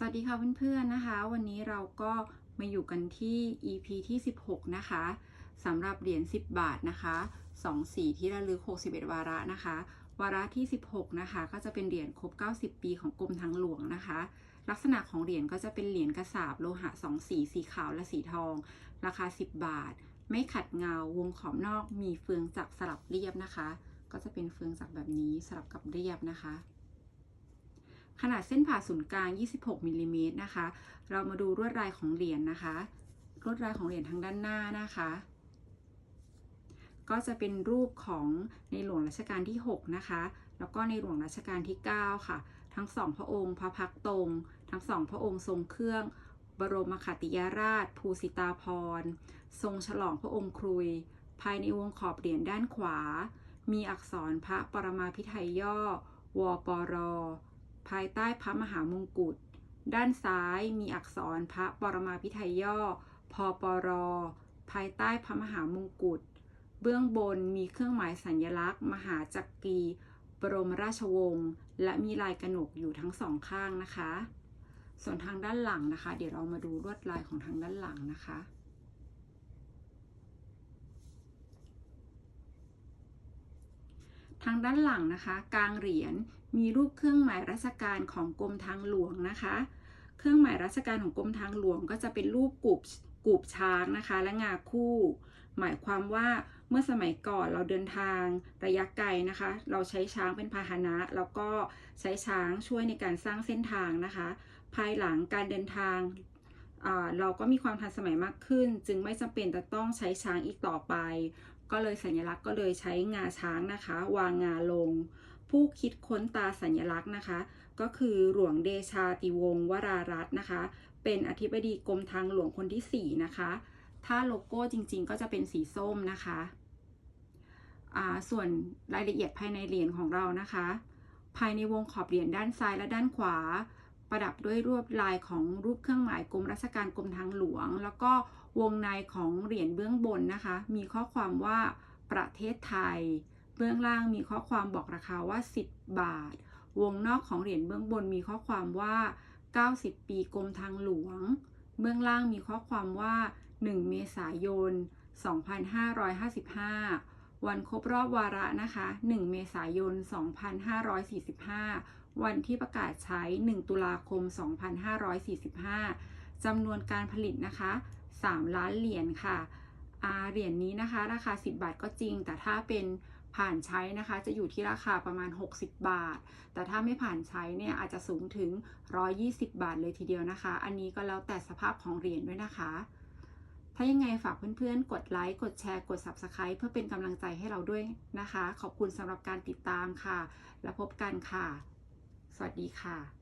สวัสดีค่ะเพื่อนๆนะคะ วันนี้เราก็มาอยู่กันที่ EP ที่ 16 นะคะสำหรับเหรียญ 10 บาทนะคะ2สีที่ระลึก 61 วาระนะคะ วาระที่ 16 นะคะ ก็จะเป็นเหรียญครบ 90 ปีของกรมทางหลวงนะคะ ลักษณะของเหรียญก็จะเป็นเหรียญกระสาบโลหะ 2 สี สีขาวและสีทอง ราคา 10 บาท ไม่ขัดเงาวงขอบนอกมีเฟืองจักสลับเรียบนะคะ ก็จะเป็นเฟืองจักแบบนี้สลับกับเรียบนะคะ ขนาดเส้นผ่าศูนย์กลาง 26มิลลิเมตรนะคะ เรามาดูลวดลายของเหรียญนะคะลวดลายของเหรียญทางด้านหน้านะคะ ก็จะเป็นรูปของในหลวงรัชกาลที่ 6 นะคะ แล้วก็ในหลวงรัชกาลที่ 9 ค่ะ ทั้งสองพระองค์ พระพักตรง ทั้งสองพระองค์ทรงเครื่อง บรมขัติยราช ภูสิตาพร ทรงฉลองพระองค์ครุย ภายในวงขอบเหรียญด้านขวา มีอักษรพระปรมาภิไธยย่อ วปร ภายใต้พระมหามงกุฎ ด้านซ้ายมีอักษรพระปรมาภิไธยย่อพปร ภายใต้พระมหามงกุฎ เบื้องบนมีเครื่องหมายสัญลักษณ์ มหาจักรีบรมราชวงศ์ และมีลายกระหนกอยู่ทั้งสองข้างนะคะ ส่วนทางด้านหลังนะคะ เดี๋ยวเรามาดูลวดลายของทางด้านหลังนะคะทางด้านหลังนะคะ กลางเหรียญ มีรูปเครื่องหมายราชการของกรมทางหลวงนะคะ เครื่องหมายราชการของกรมทางหลวง ก็จะเป็นรูปกูบกูบช้างนะคะ และงาคู่ หมายความว่าเมื่อสมัยก่อนเราเดินทางระยะไกลนะคะ เราใช้ช้างเป็นพาหนะ แล้วก็ใช้ช้างช่วยในการสร้างเส้นทางนะคะ ภายหลังการเดินทางเราก็มีความทันสมัยมากขึ้น จึงไม่จำเป็นจะต้องใช้ช้างอีกต่อไป ก็เลยสัญลักษณ์ก็เลยใช้งาช้างนะคะ วางงาลง ผู้คิดค้นตาสัญลักษณ์นะคะ ก็คือหลวงเดชาติวงศ์วรารัตน์นะคะ เป็นอธิบดีกรมทางหลวงคนที่ 4 นะคะ ถ้าโลโก้จริงๆ ก็จะเป็นสีส้มนะคะส่วนรายละเอียดภายในเหรียญของเรานะคะ ภายในวงขอบเหรียญด้านซ้ายและด้านขวา ประดับด้วยรวดลายของรูปเครื่องหมายกรมราชการกรมทางหลวง แล้วก็วงในของเหรียญเบื้องบนนะคะ มีข้อความว่าประเทศไทย เบื้องล่างมีข้อความบอกราคาว่า 10 บาท วงนอกของเหรียญเบื้องบนมีข้อความว่า 90 ปีกรมทางหลวง เบื้องล่างมีข้อความว่า 1 เมษายน 2555 วันครบรอบวาระนะคะ 1 เมษายน 2545 วันที่ประกาศใช้ 1 ตุลาคม 2545 จำนวนการผลิตนะคะ 3 ล้านเหรียญค่ะเหรียญนี้นะคะ ราคา 10 บาทก็จริง แต่ถ้าเป็น ผ่านใช้นะคะจะอยู่ที่ราคาประมาณ 60 บาท แต่ถ้าไม่ผ่านใช้เนี่ยอาจจะสูงถึง 120 บาทเลยทีเดียวนะคะ อันนี้ก็แล้วแต่สภาพของเหรียญด้วยนะคะ ถ้ายังไงฝากเพื่อนๆ กดไลค์ กดแชร์ กด Subscribe เพื่อเป็นกำลังใจให้เราด้วยนะคะ ขอบคุณสำหรับการติดตามค่ะ แล้วพบกันค่ะ สวัสดีค่ะ